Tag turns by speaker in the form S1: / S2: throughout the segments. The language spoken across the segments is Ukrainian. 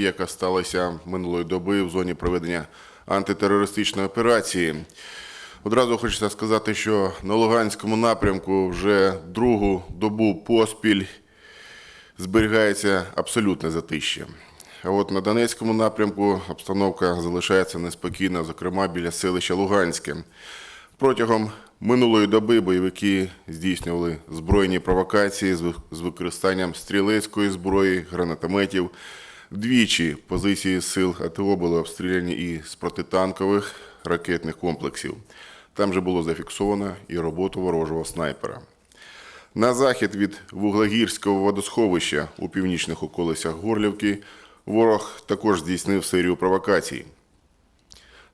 S1: події, яка сталася минулої доби в зоні проведення антитерористичної операції. Одразу хочеться сказати, що на Луганському напрямку вже другу добу поспіль зберігається абсолютне затище. А от на Донецькому напрямку обстановка залишається неспокійна, зокрема біля селища Луганське. Протягом минулої доби бойовики здійснювали збройні провокації з з використанням стрілецької зброї, гранатометів. Двічі позиції сил АТО були обстріляні і з протитанкових ракетних комплексів. Там же було зафіксовано і роботу ворожого снайпера. На захід від Вуглегірського водосховища у північних околицях Горлівки ворог також здійснив серію провокацій.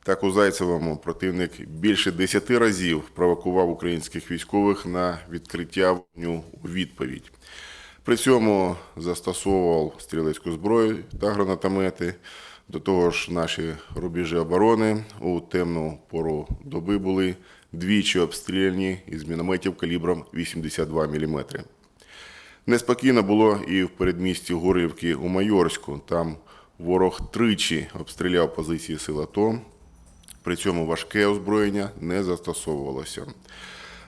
S1: Так у Зайцевому противник більше 10 разів провокував українських військових на відкриття вогню у відповідь. При цьому застосовував стрілецьку зброю та гранатомети. До того ж, наші рубежі оборони у темну пору доби були двічі обстріляні із мінометів калібром 82 мм. Неспокійно було і в передмісті Горлівки у Майорську. Там ворог тричі обстріляв позиції сил АТО. При цьому важке озброєння не застосовувалося.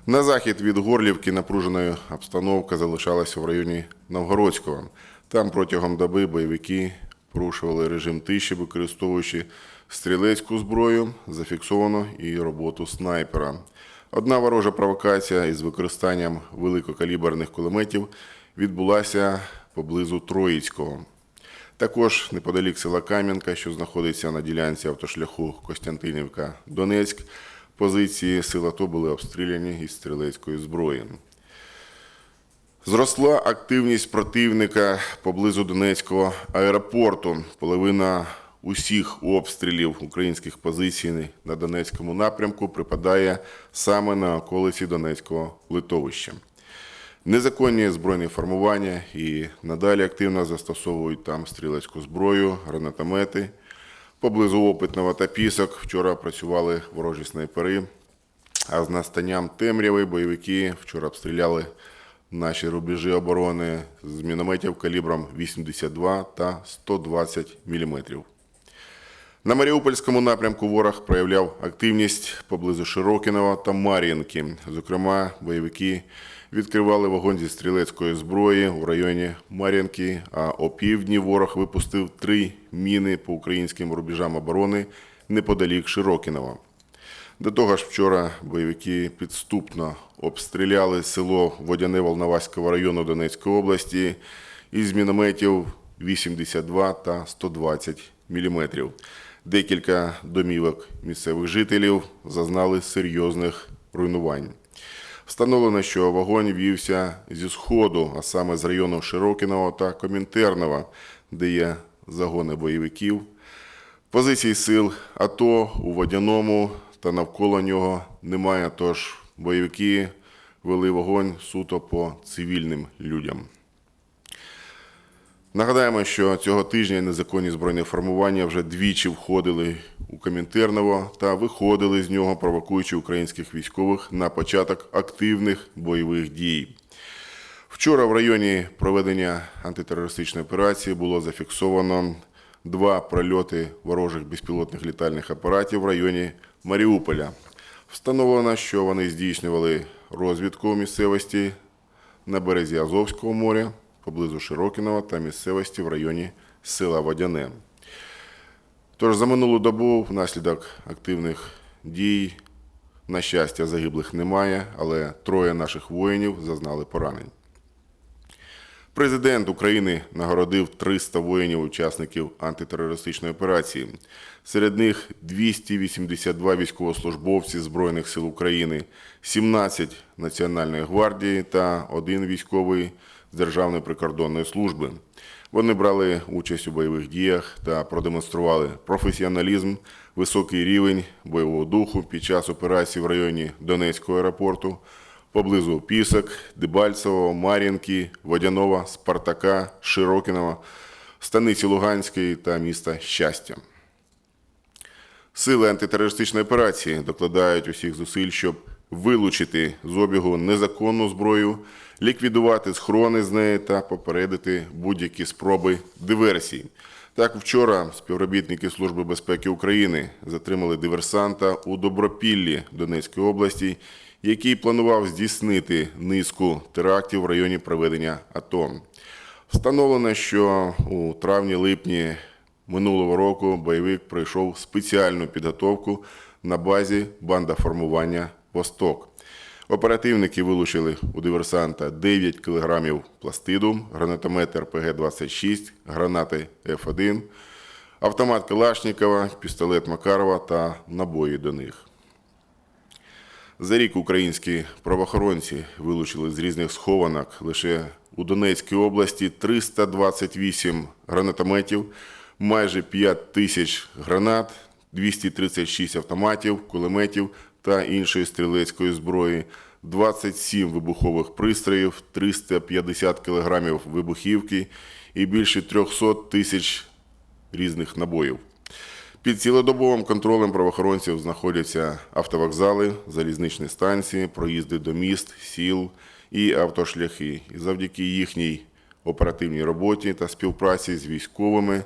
S1: На захід від Горлівки напружена обстановка залишалася в районі Новгородського. Там протягом доби бойовики порушували режим тиші, використовуючи стрілецьку зброю, зафіксовано і роботу снайпера. Одна ворожа провокація із використанням великокаліберних кулеметів відбулася поблизу Троїцького. Також неподалік села Кам'янка, що знаходиться на ділянці автошляху Костянтинівка-Донецьк, позиції сил АТО були обстріляні із стрілецької зброї. Зросла активність противника поблизу Донецького аеропорту. Половина усіх обстрілів українських позицій на Донецькому напрямку припадає саме на околиці Донецького литовища. Незаконні збройні формування і надалі активно застосовують там стрілецьку зброю, гранатомети. Поблизу Опитного та Пісок вчора працювали ворожі снайпери, а з настанням темряви бойовики вчора обстріляли наші рубежі оборони з мінометів калібром 82 та 120 мм. На Маріупольському напрямку ворог проявляв активність поблизу Широкіного та Мар'їнки. Зокрема, бойовики відкривали вогонь зі стрілецької зброї у районі Мар'їнки, а опівдні ворог випустив три міни по українським рубежам оборони неподалік Широкінова. До того ж, вчора бойовики підступно обстріляли село Водяне Волноваського району Донецької області із мінометів 82 та 120 мм. Декілька домівок місцевих жителів зазнали серйозних руйнувань. Встановлено, що вогонь вівся зі сходу, а саме з району Широкіного та Комінтерного, де є загони бойовиків. Позицій сил АТО у Водяному та навколо нього немає, тож бойовики вели вогонь суто по цивільним людям. Нагадаємо, що цього тижня незаконні збройні формування вже двічі входили у Комінтерново та виходили з нього, провокуючи українських військових на початок активних бойових дій. Вчора в районі проведення антитерористичної операції було зафіксовано два прольоти ворожих безпілотних літальних апаратів в районі Маріуполя. Встановлено, що вони здійснювали розвідку місцевості на березі Азовського моря, поблизу Широкіного та місцевості в районі села Водяне. Тож за минулу добу внаслідок активних дій, на щастя, загиблих немає, але троє наших воїнів зазнали поранень. Президент України нагородив 300 воїнів-учасників антитерористичної операції. Серед них 282 військовослужбовці Збройних сил України, 17 Національної гвардії та один військовий з Державної прикордонної служби. Вони брали участь у бойових діях та продемонстрували професіоналізм, високий рівень бойового духу під час операції в районі Донецького аеропорту, поблизу Пісок, Дебальцевого, Мар'їнки, Водянова, Спартака, Широкінова, станиці Луганської та міста Щастя. Сили антитерористичної операції докладають усіх зусиль, щоб вилучити з обігу незаконну зброю, ліквідувати схорони з неї та попередити будь-які спроби диверсій. Так, вчора співробітники Служби безпеки України затримали диверсанта у Добропіллі Донецької області, який планував здійснити низку терактів в районі проведення АТО. Встановлено, що у травні-липні минулого року бойовик пройшов спеціальну підготовку на базі банда формування Восток. Оперативники вилучили у диверсанта 9 кг пластиду, гранатомет РПГ-26, гранати Ф1, автомат Калашникова, пістолет Макарова та набої до них. За рік українські правоохоронці вилучили з різних схованок лише у Донецькій області 328 гранатометів, майже 5 тисяч гранат, 236 автоматів, кулеметів та іншої стрілецької зброї, 27 вибухових пристроїв, 350 кілограмів вибухівки і більше 300 тисяч різних набоїв. Під цілодобовим контролем правоохоронців знаходяться автовокзали, залізничні станції, проїзди до міст, сіл і автошляхи. І завдяки їхній оперативній роботі та співпраці з військовими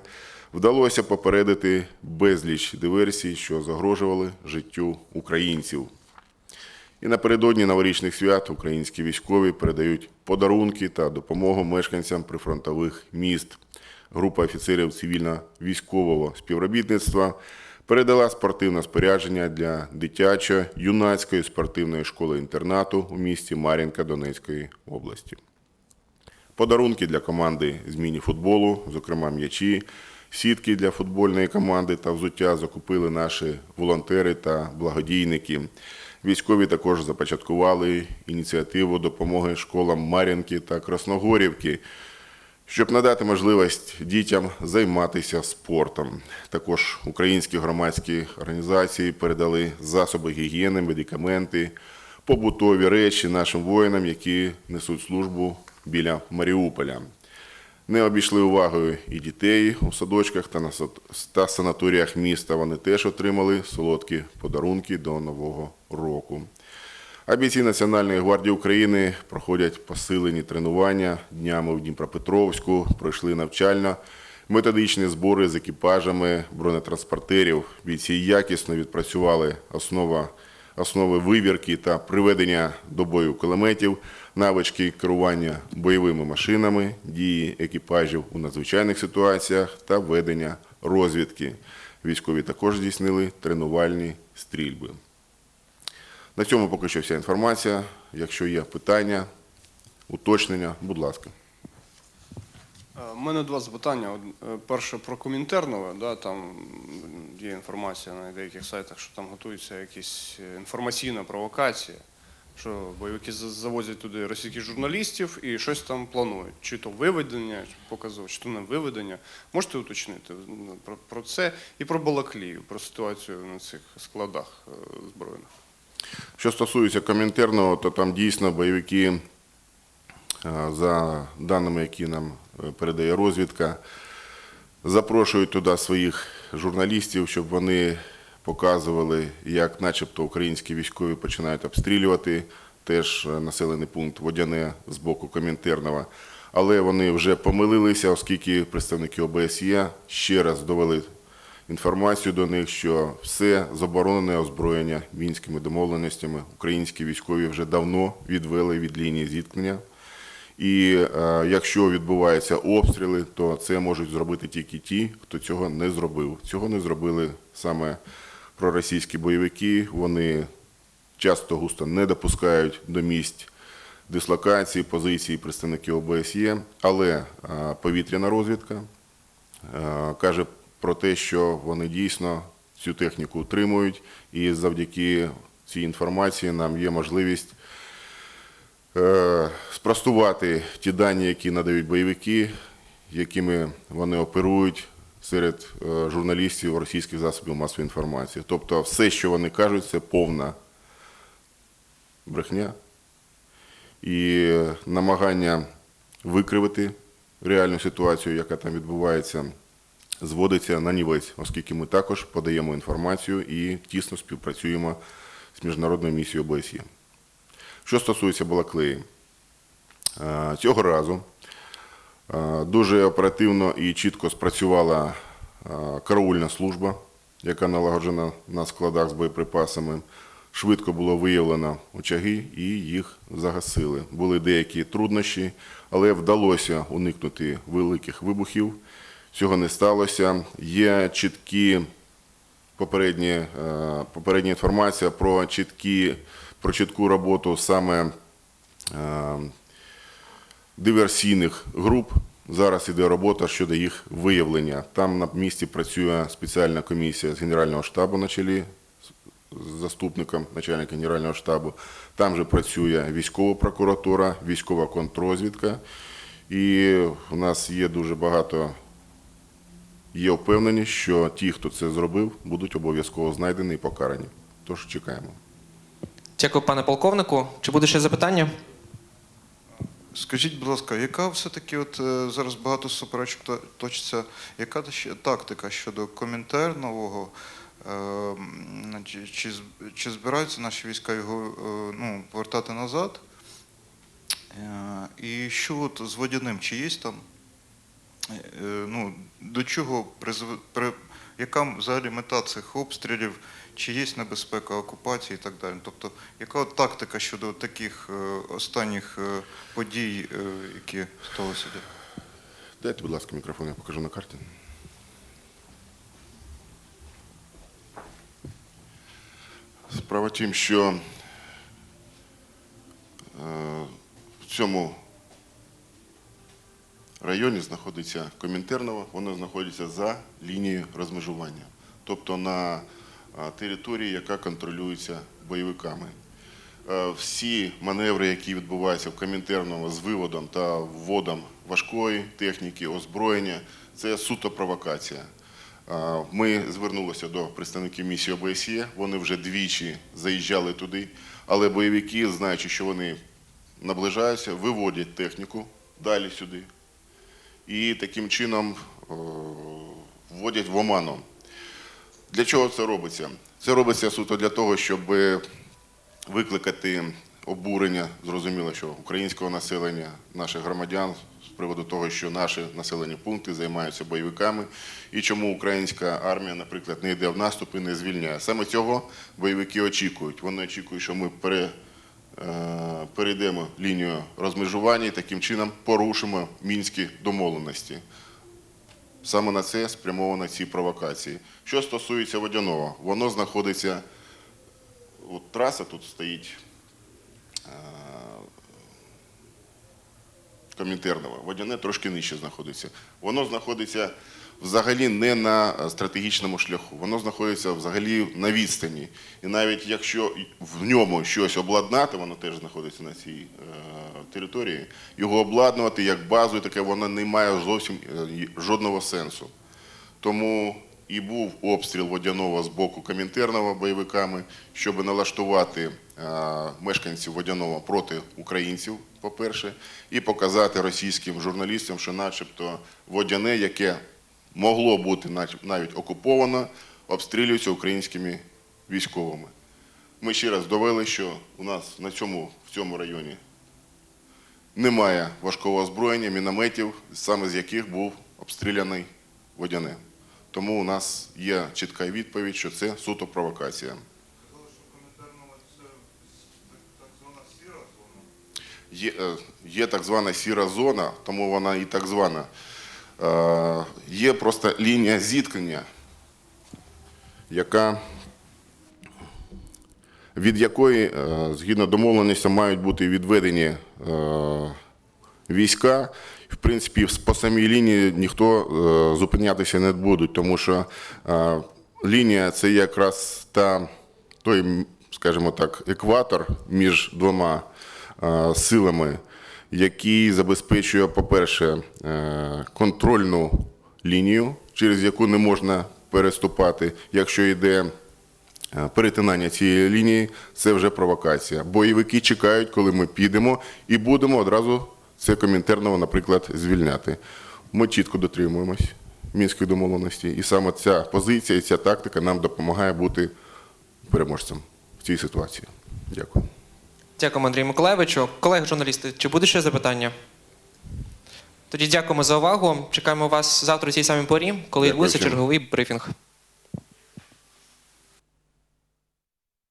S1: вдалося попередити безліч диверсій, що загрожували життю українців. І напередодні новорічних свят українські військові передають подарунки та допомогу мешканцям прифронтових міст. Група офіцерів цивільно-військового співробітництва передала спортивне спорядження для дитячо-юнацької спортивної школи-інтернату у місті Мар'їнка Донецької області. Подарунки для команди з міні-футболу, зокрема м'ячі, сітки для футбольної команди та взуття закупили наші волонтери та благодійники. Військові також започаткували ініціативу допомоги школам Мар'їнки та Красногорівки, щоб надати можливість дітям займатися спортом. Також українські громадські організації передали засоби гігієни, медикаменти, побутові речі нашим воїнам, які несуть службу біля Маріуполя. Не обійшли увагою і дітей у садочках та на та санаторіях міста. Вони теж отримали солодкі подарунки до Нового року. А бійці Національної гвардії України проходять посилені тренування днями в Дніпропетровську, пройшли навчально методичні збори з екіпажами бронетранспортерів. Бійці якісно відпрацювали основа, основи вивірки та приведення до бою кулеметів, навички керування бойовими машинами, дії екіпажів у надзвичайних ситуаціях та ведення розвідки. Військові також здійснили тренувальні стрільби. На цьому поки що вся інформація. Якщо є питання, уточнення, будь ласка.
S2: У мене два запитання. Е, Перше про Комінтернове. Да, там є інформація на деяких сайтах, що там готується якась е, інформаційна провокація, що бойовики завозять туди російських журналістів і щось там планують. Чи то виведення, показово, чи то не виведення. Можете уточнити про, про це і про Балаклію, про ситуацію на цих складах е, збройних.
S1: Що стосується коментарного, то там дійсно бойовики, е, за даними, які нам е, передає розвідка, запрошують туди своїх журналістів, щоб вони показували, як начебто українські військові починають обстрілювати теж е, населений пункт Водяне з боку Комінтерного. Але вони вже помилилися, оскільки представники ОБСЄ ще раз довели інформацію до них, що все заборонене озброєння мінськими домовленостями українські військові вже давно відвели від лінії зіткнення. І е, якщо відбуваються обстріли, то це можуть зробити тільки ті, хто цього не зробив. Цього не зробили саме проросійські бойовики. Вони часто густо не допускають до місць дислокації, позиції представників ОБСЄ, але повітряна розвідка каже про те, що вони дійсно цю техніку утримують, і завдяки цій інформації нам є можливість е, спростувати ті дані, які надають бойовики, якими вони оперують серед е, журналістів російських засобів масової інформації. Тобто все, що вони кажуть, це повна брехня і намагання викривити реальну ситуацію, яка там відбувається, зводиться на нівець, оскільки ми також подаємо інформацію і тісно співпрацюємо з міжнародною місією ОБСЄ. Що стосується Балаклеї, е, цього разу Дуже оперативно і чітко спрацювала е, караульна служба, яка налагоджена на складах з боєприпасами. Швидко було виявлено очаги і їх загасили. Були деякі труднощі, але вдалося уникнути великих вибухів. Цього не сталося. Є чіткі попередні, е, попередня інформація про, чіткі, про чітку роботу саме е, диверсійних груп. Зараз іде робота щодо їх виявлення. Там на місці працює спеціальна комісія з Генерального штабу на чолі з заступником начальника Генерального штабу. Там же працює військова прокуратура, військова контррозвідка. І у нас є дуже багато є впевненість, що ті, хто це зробив, будуть обов'язково знайдені і покарані. Тож чекаємо.
S3: Дякую, пане полковнику. Чи буде ще запитання?
S4: Скажіть, будь ласка, яка все-таки от е, зараз багато суперечок точиться, яка тактика щодо коментар нового? Е, Чи, чи збираються наші війська його е, ну, повертати назад? І що от з водяним? Чи є там? Ну, до чого призв... при... яка взагалі мета цих обстрілів? Чи є небезпека окупації і так далі? Тобто, яка тактика щодо таких е, останніх е, подій, е, які сталися?
S1: Дайте, будь ласка, мікрофон, я покажу на карті. Справа тім, що в цьому районі знаходиться Комінтерново, воно знаходиться за лінією розмежування, тобто на території, яка контролюється бойовиками. Е, Всі маневри, які відбуваються в Комінтерново з виводом та вводом важкої техніки, озброєння, це суто провокація. Е, Ми звернулися до представників місії ОБСЄ, вони вже двічі заїжджали туди, але бойовики, знаючи, що вони наближаються, виводять техніку далі сюди і таким чином е, вводять в оману. Для чого це робиться? Це робиться суто для того, щоб викликати обурення, зрозуміло, що українського населення, наших громадян з приводу того, що наші населені пункти займаються бойовиками, і чому українська армія, наприклад, не йде в наступ і не звільняє. Саме цього бойовики очікують. Вони очікують, що ми пере, е, перейдемо лінію розмежування і таким чином порушимо мінські домовленості. Саме на це спрямовано ці провокації. Що стосується водяного, воно знаходиться. От траса тут стоїть е, Комінтернова. Водяне трошки нижче знаходиться. Воно знаходиться взагалі не на стратегічному шляху, воно знаходиться взагалі на відстані. І навіть якщо в ньому щось обладнати, воно теж знаходиться на цій е, території, його обладнувати як базу, таке воно не має зовсім е, жодного сенсу. Тому і був обстріл водяного з боку Комінтернова бойовиками, щоб налаштувати е, мешканців водяного проти українців, по-перше, і показати російським журналістам, що начебто водяне, яке могло бути навіть окуповано, обстрілюється українськими військовими. Ми ще раз довели, що у нас на цьому, в цьому районі немає важкого озброєння, мінометів, саме з яких був обстріляний водяне. Тому у нас є чітка відповідь, що це суто провокація. Є, е, є так звана сіра зона, тому вона і так звана. Е, Є просто лінія зіткнення, яка, від якої, е, згідно домовленості, мають бути відведені війська. В принципі, по самій лінії ніхто зупинятися не буде, тому що лінія це якраз та той, скажімо так, екватор між двома силами, який забезпечує, по-перше, е, контрольну лінію, через яку не можна переступати, якщо йде е, перетинання цієї лінії, це вже провокація. Бойовики чекають, коли ми підемо, і будемо одразу це комінтерново, наприклад, звільняти. Ми чітко дотримуємось мінської домовленості, і саме ця позиція і ця тактика нам допомагає бути переможцем в цій ситуації. Дякую.
S3: Дякуємо, Андрію Миколаєвичу. Колеги журналісти, чи буде ще запитання? Тоді дякуємо за увагу. Чекаємо вас завтра у цій самій порі, коли відбудеться черговий брифінг.